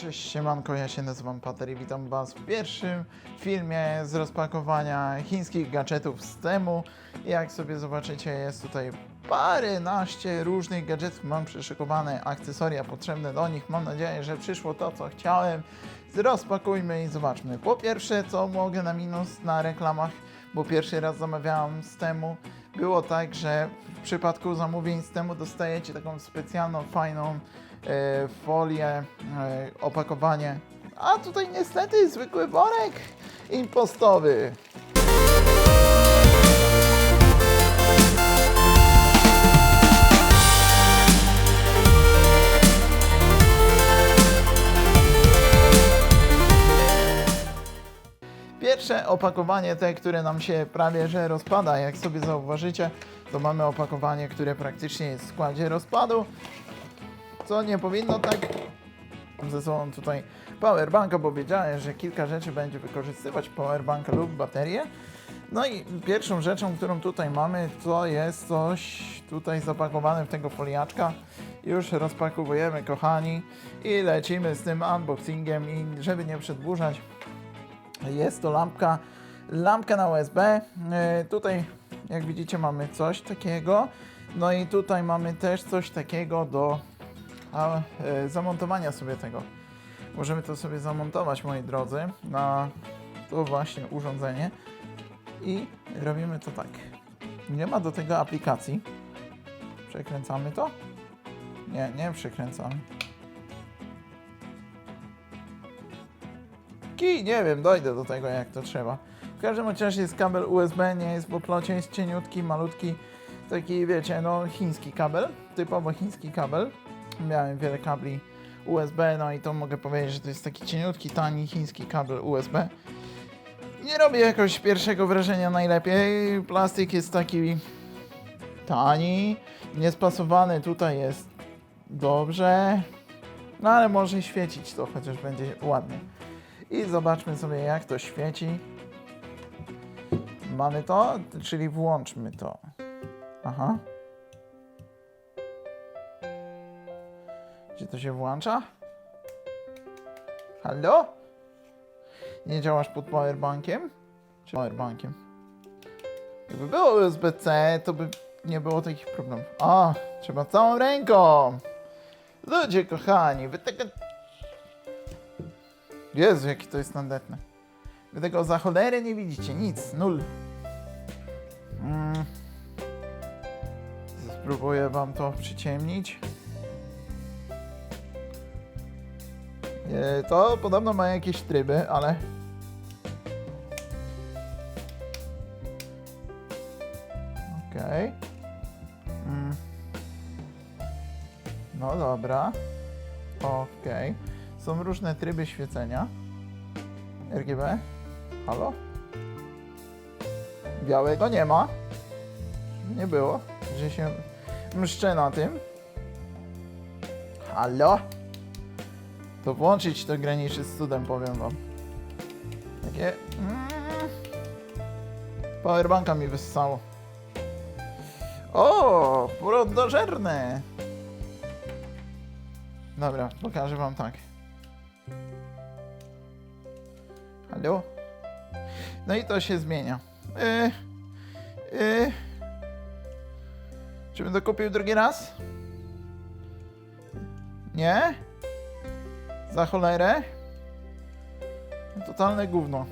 Cześć, siemanko, ja się nazywam Pater i witam Was w pierwszym filmie z rozpakowania chińskich gadżetów z temu. Jak sobie zobaczycie, jest tutaj paręnaście różnych gadżetów, mam przyszykowane akcesoria potrzebne do nich. Mam nadzieję, że przyszło to, co chciałem. Rozpakujmy i zobaczmy. Po pierwsze, co mogę na minus na reklamach, bo pierwszy raz zamawiałam z temu. Było tak, że w przypadku zamówień z temu dostajecie taką specjalną, fajną folię, e, opakowanie. A tutaj niestety zwykły worek impostowy. Pierwsze opakowanie, te, które nam się prawie że rozpada, jak sobie zauważycie, to mamy opakowanie, które praktycznie jest w składzie rozpadu, co nie powinno tak ze sobą tutaj powerbanka, bo wiedziałem, że kilka rzeczy będzie wykorzystywać powerbanka lub baterię. No i pierwszą rzeczą, którą tutaj mamy, to jest coś tutaj zapakowane w tego foliaczka. Już rozpakowujemy, kochani, i lecimy z tym unboxingiem i żeby nie przedłużać, jest to lampka, lampka na USB. E, tutaj, jak widzicie, mamy coś takiego. No i tutaj mamy też coś takiego do a, e, zamontowania sobie tego. Możemy to sobie zamontować, moi drodzy, na to właśnie urządzenie. I robimy to tak. Nie ma do tego aplikacji. Przekręcamy to? Nie, nie przekręcamy. Kij, nie wiem, dojdę do tego jak to trzeba. W każdym razie jest kabel USB, nie jest w oplocie, jest cieniutki, malutki, taki wiecie, no chiński kabel, typowo chiński kabel. Miałem wiele kabli USB, no i to mogę powiedzieć, że to jest taki cieniutki, tani chiński kabel USB. Nie robi jakoś pierwszego wrażenia najlepiej, plastik jest taki tani, niespasowany tutaj jest dobrze, no ale może świecić to, chociaż będzie ładnie. I zobaczmy sobie jak to świeci. Mamy to, czyli włączmy to. Aha. Gdzie to się włącza? Halo? Nie działasz pod powerbankiem? Czy powerbankiem? Jakby było USB-C, to by nie było takich problemów. A, trzeba całą ręką! Ludzie kochani, wy tego Jezu, jaki to jest tandetne. Wy tego za cholerę nie widzicie, nic, nul. Mm. Spróbuję wam to przyciemnić. To podobno ma jakieś tryby, ale... Okej. Mm. No dobra. Okej. Są różne tryby świecenia. RGB. Halo? Białego nie ma. Nie było, że się mszczę na tym. Halo? To włączyć to graniczy z cudem, powiem wam. Takie... Mm, powerbanka mi wyssało. O, prądożerne. Dobra, pokażę wam tak. Halo? No i to się zmienia. Yy, yy. Czy będę kupił drugi raz? Nie? Za cholerę? Totalne gówno.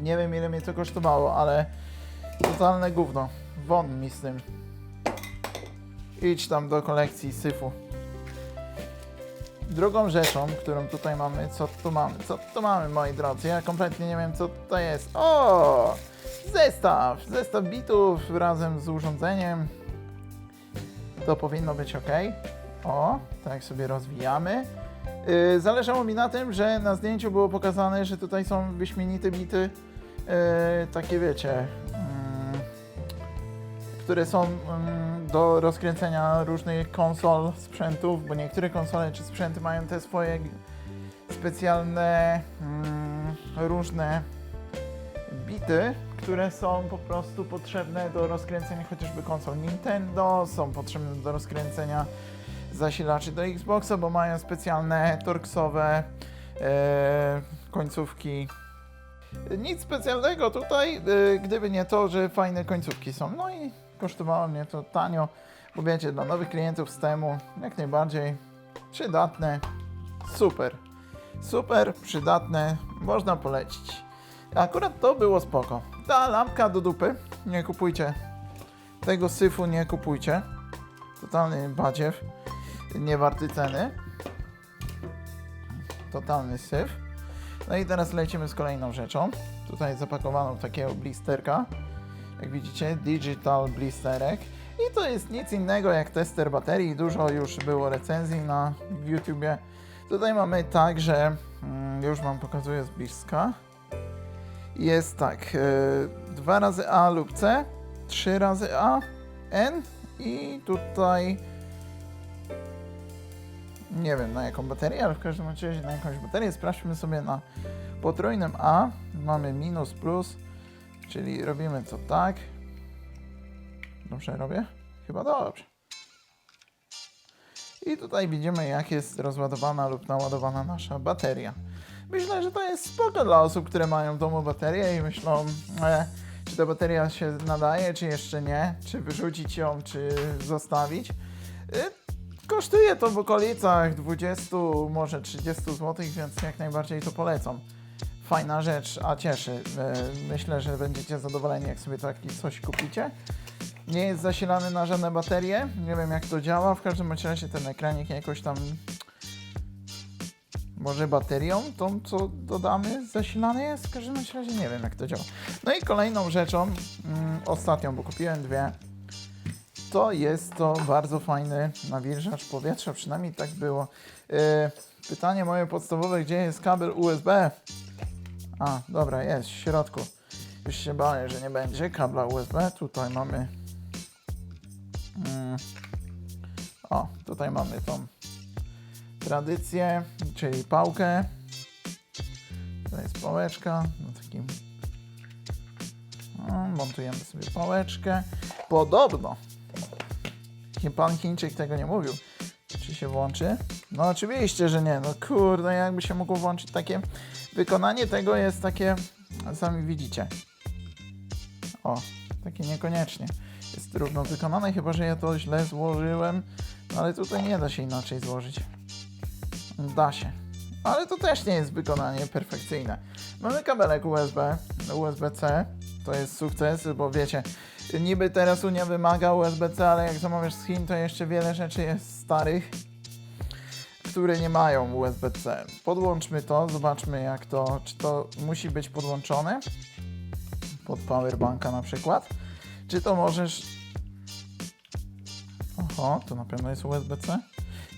Nie wiem ile mnie to kosztowało, ale totalne gówno. Won mi z tym. Idź tam do kolekcji syfu. Drugą rzeczą, którą tutaj mamy, co tu mamy? Co tu mamy, moi drodzy? Ja kompletnie nie wiem, co to jest. O! Zestaw! Zestaw bitów razem z urządzeniem. To powinno być ok. O, tak sobie rozwijamy. Yy, zależało mi na tym, że na zdjęciu było pokazane, że tutaj są wyśmienite bity. Yy, takie wiecie. mm, które są mm, do rozkręcenia różnych konsol, sprzętów, bo niektóre konsole czy sprzęty mają te swoje specjalne mm, różne bity, które są po prostu potrzebne do rozkręcenia chociażby konsol Nintendo, są potrzebne do rozkręcenia zasilaczy do Xboxa, bo mają specjalne torksowe e, końcówki. Nic specjalnego tutaj, e, gdyby nie to, że fajne końcówki są. No i kosztowało mnie to tanio, bo wiecie, dla nowych klientów systemu jak najbardziej przydatne, super. Super, przydatne, można polecić. Akurat to było spoko. Ta lampka do dupy, nie kupujcie. Tego syfu nie kupujcie. Totalny badziew, nie warty ceny. Totalny syf. No i teraz lecimy z kolejną rzeczą. Tutaj zapakowano w takiego blisterka. Jak widzicie, digital blisterek. I to jest nic innego jak tester baterii. Dużo już było recenzji na YouTubie. Tutaj mamy tak, że mm, już wam pokazuję z bliska. Jest tak, e, 2 razy A lub C, 3 razy A, N i tutaj nie wiem na jaką baterię, ale w każdym razie na jakąś baterię. Sprawdźmy sobie na potrójnym A. Mamy minus, plus, czyli robimy to tak. Dobrze robię? Chyba dobrze. I tutaj widzimy, jak jest rozładowana lub naładowana nasza bateria. Myślę, że to jest spoko dla osób, które mają w domu baterię i myślą, e, czy ta bateria się nadaje, czy jeszcze nie, czy wyrzucić ją, czy zostawić. E, kosztuje to w okolicach 20, może 30 zł, więc jak najbardziej to polecam. Fajna rzecz, a cieszy. E, myślę, że będziecie zadowoleni, jak sobie taki coś kupicie. Nie jest zasilany na żadne baterie. Nie wiem jak to działa. W każdym razie ten ekranik jakoś tam. Może baterią, tą co dodamy, zasilany jest. W każdym razie nie wiem jak to działa. No i kolejną rzeczą, mm, ostatnią, bo kupiłem dwie, to jest to bardzo fajny nawilżacz powietrza. Przynajmniej tak było. Yy, pytanie moje podstawowe, gdzie jest kabel USB? A, dobra, jest w środku. Już się bałem, że nie będzie kabla USB. Tutaj mamy Mm. O, tutaj mamy tą tradycję, czyli pałkę. To jest pałeczka na takim. O, montujemy sobie pałeczkę. Podobno. Pan Chińczyk tego nie mówił. Czy się włączy? No oczywiście, że nie. No kurde, jakby się mogło włączyć takie. Wykonanie tego jest takie. Sami widzicie. O, takie niekoniecznie jest równo wykonane, chyba że ja to źle złożyłem, no ale tutaj nie da się inaczej złożyć. Da się. Ale to też nie jest wykonanie perfekcyjne. Mamy kabelek USB, USB-C, to jest sukces, bo wiecie, niby teraz Unia wymaga USB-C, ale jak zamawiasz z Chin, to jeszcze wiele rzeczy jest starych, które nie mają USB-C. Podłączmy to, zobaczmy jak to, czy to musi być podłączone pod powerbanka na przykład. Czy to możesz... Oho, to na pewno jest USB-C?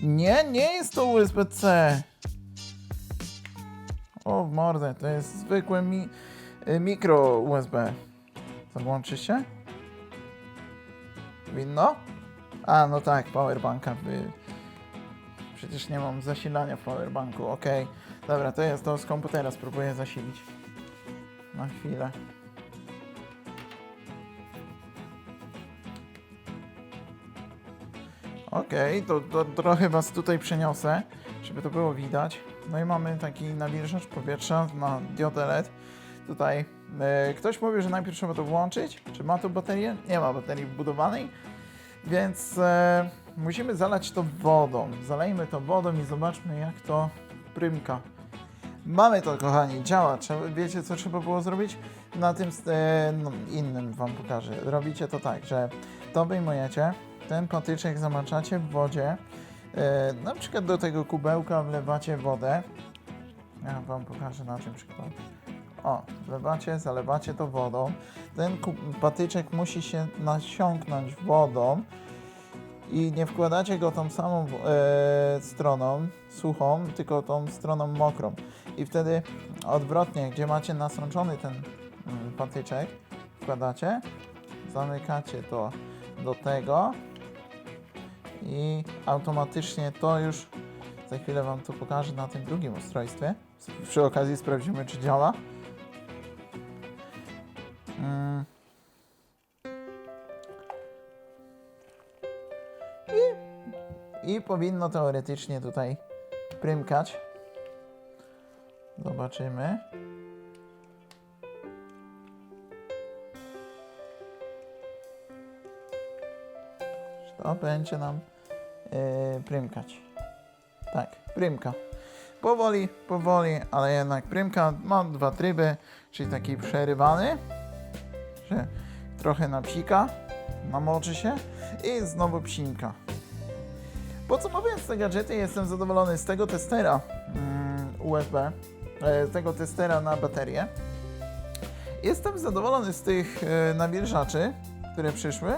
Nie, nie jest to USB-C! O, mordę, to jest zwykłe mi y, mikro USB. Zawłączy się? Winno? A, no tak, powerbanka wy... Przecież nie mam zasilania w powerbanku, okej. Dobra, to jest to z komputera, spróbuję zasilić. Na chwilę. Okej, to, to trochę Was tutaj przeniosę, żeby to było widać. No i mamy taki nawilżacz powietrza na diodę LED. Tutaj ktoś mówi, że najpierw trzeba to włączyć. Czy ma to baterię? Nie ma baterii wbudowanej, więc e, musimy zalać to wodą. Zalejmy to wodą i zobaczmy jak to prymka. Mamy to, kochani, działa. Wiecie, co trzeba było zrobić? Na tym e, no, innym Wam pokażę. Robicie to tak, że to wyjmujecie, ten patyczek zamaczacie w wodzie. E, na przykład do tego kubełka wlewacie wodę. Ja Wam pokażę na tym przykładzie. O, wlewacie, zalewacie to wodą. Ten patyczek musi się nasiąknąć wodą i nie wkładacie go tą samą e, stroną suchą, tylko tą stroną mokrą. I wtedy odwrotnie, gdzie macie nasączony ten mm, patyczek, wkładacie, zamykacie to do tego i automatycznie to już za chwilę Wam to pokażę na tym drugim ustrojstwie. Przy okazji sprawdzimy, czy działa. I, i powinno teoretycznie tutaj prymkać. Zobaczymy. Czy to będzie nam yy, prymkać. Tak, prymka. Powoli, powoli, ale jednak prymka. Mam dwa tryby, czyli taki przerywany, że trochę napsika, namoczy się i znowu psinka. Podsumowując te gadżety, jestem zadowolony z tego testera mm, USB, e, tego testera na baterię. Jestem zadowolony z tych e, nawilżaczy, które przyszły,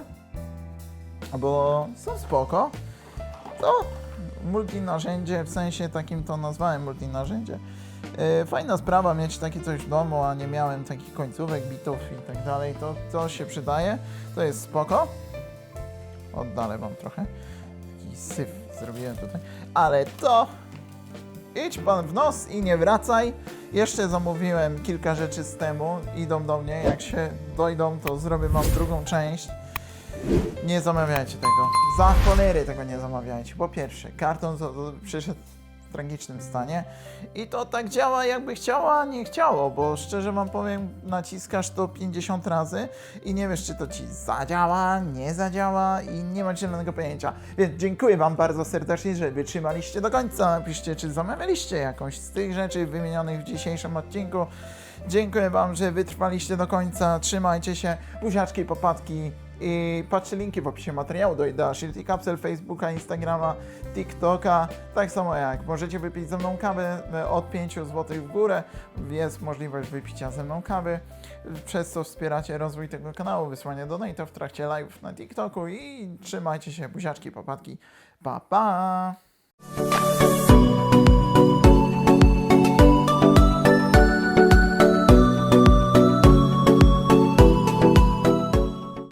bo są spoko. To multinarzędzie, w sensie takim to nazwałem multinarzędzie. E, Fajna sprawa mieć takie coś w domu, a nie miałem takich końcówek, bitów i tak dalej. To, to się przydaje, to jest spoko. Oddalę wam trochę. Taki syf zrobiłem tutaj. Ale to idź pan w nos i nie wracaj. Jeszcze zamówiłem kilka rzeczy z temu. Idą do mnie. Jak się dojdą, to zrobię wam drugą część. Nie zamawiajcie tego. Za cholery tego nie zamawiajcie. Po pierwsze, karton to, to przyszedł tragicznym stanie i to tak działa jakby chciało, a nie chciało, bo szczerze wam powiem, naciskasz to 50 razy i nie wiesz, czy to ci zadziała, nie zadziała i nie masz zielonego pojęcia. Więc dziękuję wam bardzo serdecznie, że wytrzymaliście do końca. Napiszcie, czy zamawialiście jakąś z tych rzeczy wymienionych w dzisiejszym odcinku. Dziękuję wam, że wytrwaliście do końca. Trzymajcie się. Buziaczki, popadki. I patrzcie linki w opisie materiału do Idea Shirty Capsule, Facebooka, Instagrama, TikToka. Tak samo jak możecie wypić ze mną kawę e, od 5 zł w górę. Jest możliwość wypicia ze mną kawy. Przez co wspieracie rozwój tego kanału, wysłanie donate'ów w trakcie live na TikToku i trzymajcie się, buziaczki, popadki. Pa, pa!